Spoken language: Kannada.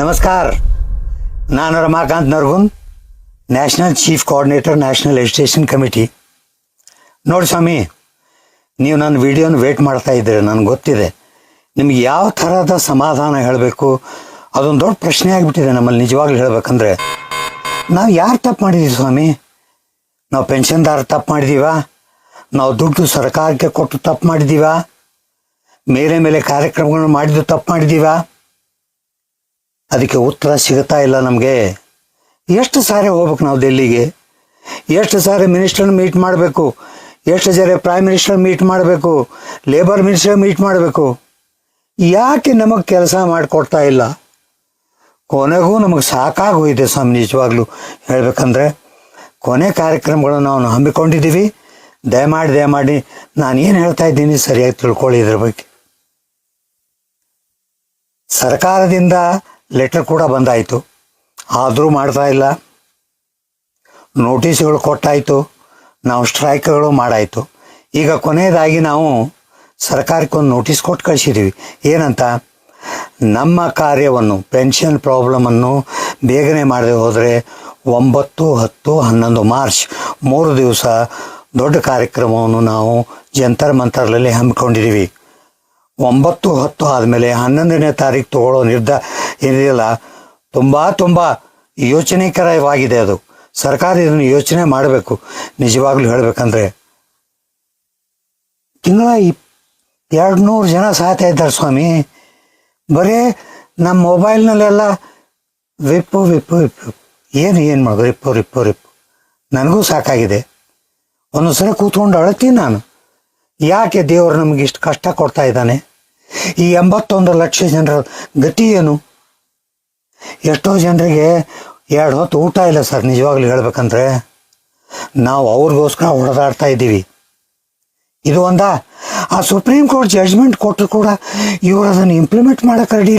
ನಮಸ್ಕಾರ. ನಾನು Ramakant Nargun national chief coordinator, national education committee. ನೋಡಿ ಸ್ವಾಮಿ, ನೀವು ನನ್ನ ವಿಡಿಯೋನ ವೇಟ್ ಮಾಡ್ತಾ ಇದ್ದೀರಿ, ನನಗೆ ಗೊತ್ತಿದೆ. ನಿಮ್ಗೆ ಯಾವ ಥರದ ಸಮಾಧಾನ ಹೇಳಬೇಕು? ಅದೊಂದು ದೊಡ್ಡ ಪ್ರಶ್ನೆ ಆಗಿಬಿಟ್ಟಿದೆ ನಮ್ಮಲ್ಲಿ, ನಿಜವಾಗ್ಲೂ ಹೇಳಬೇಕಂದ್ರೆ. ನಾವು ಯಾರು ತಪ್ಪು ಮಾಡಿದ್ದೀವಿ ಸ್ವಾಮಿ? ನಾವು ಪೆನ್ಷನ್ದಾರ ತಪ್ಪು ಮಾಡಿದ್ದೀವಾ ನಾವು ದುಡ್ಡು ಸರ್ಕಾರಕ್ಕೆ ಕೊಟ್ಟು ತಪ್ಪು ಮಾಡಿದ್ದೀವಾ ಮೇಲೆ ಮೇಲೆ ಕಾರ್ಯಕ್ರಮಗಳನ್ನು ಮಾಡಿದ್ದು ತಪ್ಪು ಮಾಡಿದ್ದೀವಾ ಅದಕ್ಕೆ ಉತ್ತರ ಸಿಗುತ್ತಾ ಇಲ್ಲ ನಮಗೆ. ಎಷ್ಟು ಸಾರಿ ಹೋಗ್ಬೇಕು ನಾವು ಡೆಲ್ಲಿಗೆ ಎಷ್ಟು ಸಾರಿ ಮಿನಿಸ್ಟರ್ನ ಮೀಟ್ ಮಾಡಬೇಕು? ಎಷ್ಟು ಸಾರಿ ಪ್ರೈಮ್ ಮಿನಿಸ್ಟರ್ ಮೀಟ್ ಮಾಡಬೇಕು? ಲೇಬರ್ ಮಿನಿಸ್ಟರ್ ಮೀಟ್ ಮಾಡಬೇಕು? ಯಾಕೆ ನಮಗೆ ಕೆಲಸ ಮಾಡಿಕೊಡ್ತಾ ಇಲ್ಲ? ಕೊನೆಗೂ ನಮಗೆ ಸಾಕಾಗೋಗಿದೆ ಸ್ವಾಮಿ, ನಿಜವಾಗ್ಲೂ. ಹೇಳಬೇಕಂದ್ರೆ ಕೊನೆ ಕಾರ್ಯಕ್ರಮಗಳನ್ನು ನಾವು ಹಮ್ಮಿಕೊಂಡಿದ್ದೀವಿ ದಯಮಾಡಿ ದಯಮಾಡಿ ನಾನು ಏನು ಹೇಳ್ತಾ ಇದ್ದೀನಿ ಸರಿಯಾಗಿ ತಿಳ್ಕೊಳ್ಳಿ ಇದ್ರ ಬಗ್ಗೆ. ಸರ್ಕಾರದಿಂದ ಲೆಟರ್ ಕೂಡ ಬಂದಾಯಿತು. ಆದರೂ ಮಾಡ್ತಾ ಇಲ್ಲ. ನೋಟಿಸ್ಗಳು ಕೊಟ್ಟಾಯಿತು. ನಾವು ಸ್ಟ್ರೈಕ್ಗಳು ಮಾಡಾಯಿತು. ಈಗ ಕೊನೆಯದಾಗಿ ನಾವು ಸರ್ಕಾರಕ್ಕೆ ಒಂದು ನೋಟಿಸ್ ಕೊಟ್ಟು ಕಳಿಸಿದ್ದೀವಿ ಏನಂತ? ನಮ್ಮ ಕಾರ್ಯವನ್ನು, ಪೆನ್ಷನ್ ಪ್ರಾಬ್ಲಮನ್ನು ಬೇಗನೆ ಮಾಡದೆ ಹೋದರೆ ಒಂಬತ್ತು, ಹತ್ತು, ಹನ್ನೊಂದು ಮಾರ್ಚ್ ಮೂರು ದಿವಸ ದೊಡ್ಡ ಕಾರ್ಯಕ್ರಮವನ್ನು ನಾವು ಜಂತರ್ ಮಂತರ್ನಲ್ಲಿ ಹಮ್ಮಿಕೊಂಡಿದ್ದೀವಿ ಒಂಬತ್ತು ಹತ್ತು ಆದಮೇಲೆ ಹನ್ನೊಂದನೇ ತಾರೀಕು ತಗೊಳ್ಳೋ ನಿರ್ಧಾರ ಏನಿಲ್ಲ ತುಂಬ ತುಂಬ ಯೋಚನೆಕರವಾಗಿದೆ ಅದು. ಸರ್ಕಾರ ಇದನ್ನು ಯೋಚನೆ ಮಾಡಬೇಕು. ನಿಜವಾಗ್ಲೂ ಹೇಳಬೇಕಂದ್ರೆ ತಿಂಗಳ ಇಪ್ ಎರಡು ನೂರು ಜನ ಸಾಯ್ತಾ ಇದ್ದಾರೆ ಸ್ವಾಮಿ. ಬರೀ ನಮ್ಮ ಮೊಬೈಲ್ನಲ್ಲೆಲ್ಲ ವಿಪ್ಪು ವಿಪ್ಪು ವಿಪ್ಪು. ಏನು ಏನು ಮಾಡೋದು? ರಿಪ್ಪು ರಿಪ್ಪು ರಿಪ್ಪು. ನನಗೂ ಸಾಕಾಗಿದೆ. ಒಂದೊಂದು ಸರಿ ಕೂತ್ಕೊಂಡು ಅಳತೀನಿ ನಾನು. ಯಾಕೆ ದೇವರು ನಮಗೆ ಇಷ್ಟು ಕಷ್ಟ ಕೊಡ್ತಾ ಇದ್ದಾನೆ? ಈ ಎಂಬತ್ತೊಂದು ಲಕ್ಷ ಜನರ ಗತಿ ಏನು? ಎಷ್ಟೋ ಜನರಿಗೆ ಎರಡು ಹೊತ್ತು ಊಟ ಇಲ್ಲ ಸರ್, ನಿಜವಾಗ್ಲೂ ಹೇಳ್ಬೇಕಂದ್ರೆ. ನಾವು ಅವ್ರಿಗೋಸ್ಕರ ಹೊಡೆದಾಡ್ತಾ ಇದ್ದೀವಿ. ಇದು ಒಂದ. ಆ ಸುಪ್ರೀಂ ಕೋರ್ಟ್ ಜಡ್ಜ್ಮೆಂಟ್ ಕೊಟ್ಟರು ಕೂಡ ಇವರು ಅದನ್ನು ಇಂಪ್ಲಿಮೆಂಟ್ ಮಾಡೋಕೆ ರೆಡಿ